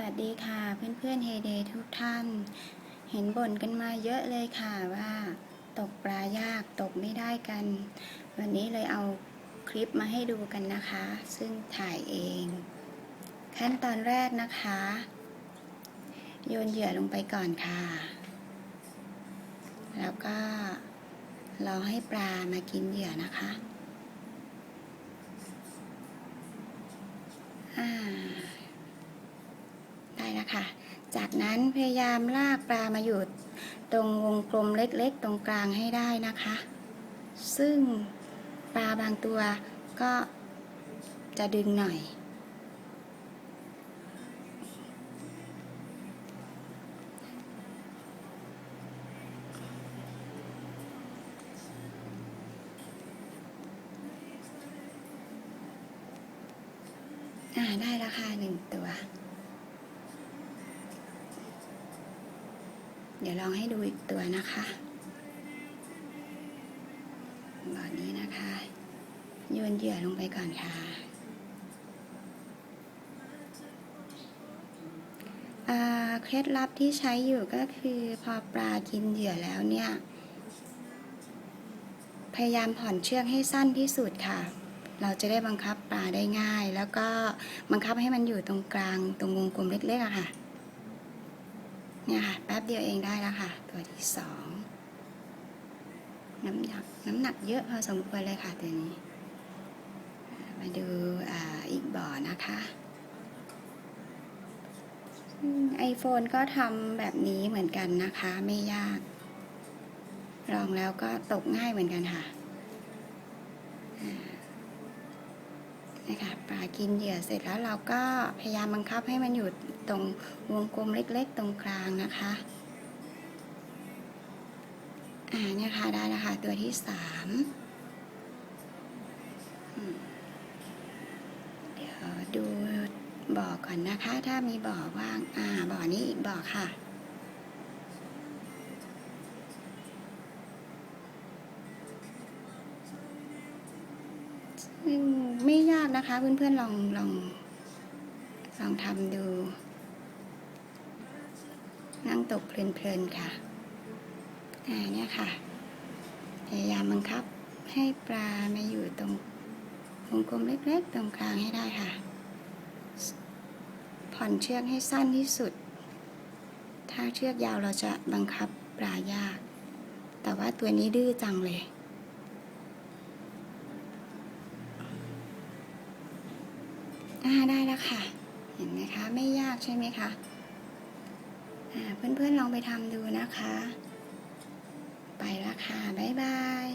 วัสดีค่ะเพื่อนๆเฮเดย์ทุกท่าน เห็นบ่นกันมาเยอะเลยค่ะว่า ตกปลายากตกไม่ได้กัน วันนี้เลยเอาคลิปมาให้ดูกันนะคะ ซึ่งถ่ายเอง ขั้นตอนแรกนะคะ โยนเหยื่อลงไปก่อนค่ะ แล้วก็รอให้ปลามากินเหยื่อนะคะ อ่า ได้แล้วค่ะจากนั้นพยายามลากปลามาอยู่ตรงวงกลมเล็กๆ ตรงกลางให้ได้นะคะ ซึ่งปลาบางตัวก็จะดึงหน่อยอ่าได้แล้วค่ะหนึ่งตัว เดี๋ยวลองให้ดูอีกตัวนะคะบ่อนี้นะคะโยนเหยื่อลงไปก่อนค่ะเคล็ดลับที่ใช้อยู่ก็คือพอปลากินเหยื่อแล้วเนี่ย พยายามผ่อนเชือกให้สั้นที่สุดค่ะ เราจะได้บังคับปลาได้ง่าย แล้วก็บังคับให้มันอยู่ตรงกลางตรงวงกลมเล็กๆอะค่ะ เนี่ยค่ะแป๊บเดียวเองได้แล้วค่ะ ตัวที่สองน้ำหนักน้ำหนักเยอะพอสมควรเลยค่ะตัวนี้ มาดูออีกบ่อนะคะไอโฟนก็ทำแบบนี้เหมือนกันนะคะ ไม่ยาก ลองแล้วก็ตกง่ายเหมือนกันค่ะอ่านะคะากินเหยื่อเสร็จแล้วเราก็พยายามบังคับให้มันอยู่ตรงวงกลมเล็กๆ ตรงกลางนะคะอ่าเนี่ยค่ะได้แล้วค่ะตัวที่สามอืมเดี๋ยวดูบ่อก่อนนะคะ ถ้ามีบ่อว่าง อ่าบ่อนี้อีกบ่อค่ะ นะคะเพื่อนๆลองลองลองทำดู นั่งตกเพลินๆค่ะอ่าเนี่ยค่ะ พยายามบังคับให้ปลามาอยู่ตรงวงกลมเล็กๆ ตรงกลางให้ได้ค่ะ ผ่อนเชือกให้สั้นที่สุด ถ้าเชือกยาวเราจะบังคับปลายาก แต่ว่าตัวนี้ดื้อจังเลย อ่าได้แล้วค่ะ เห็นไหมคะไม่ยากใช่ไหมคะอ่าเพื่อนๆลองไปทำดูนะคะ ไปละค่ะ บ๊ายบาย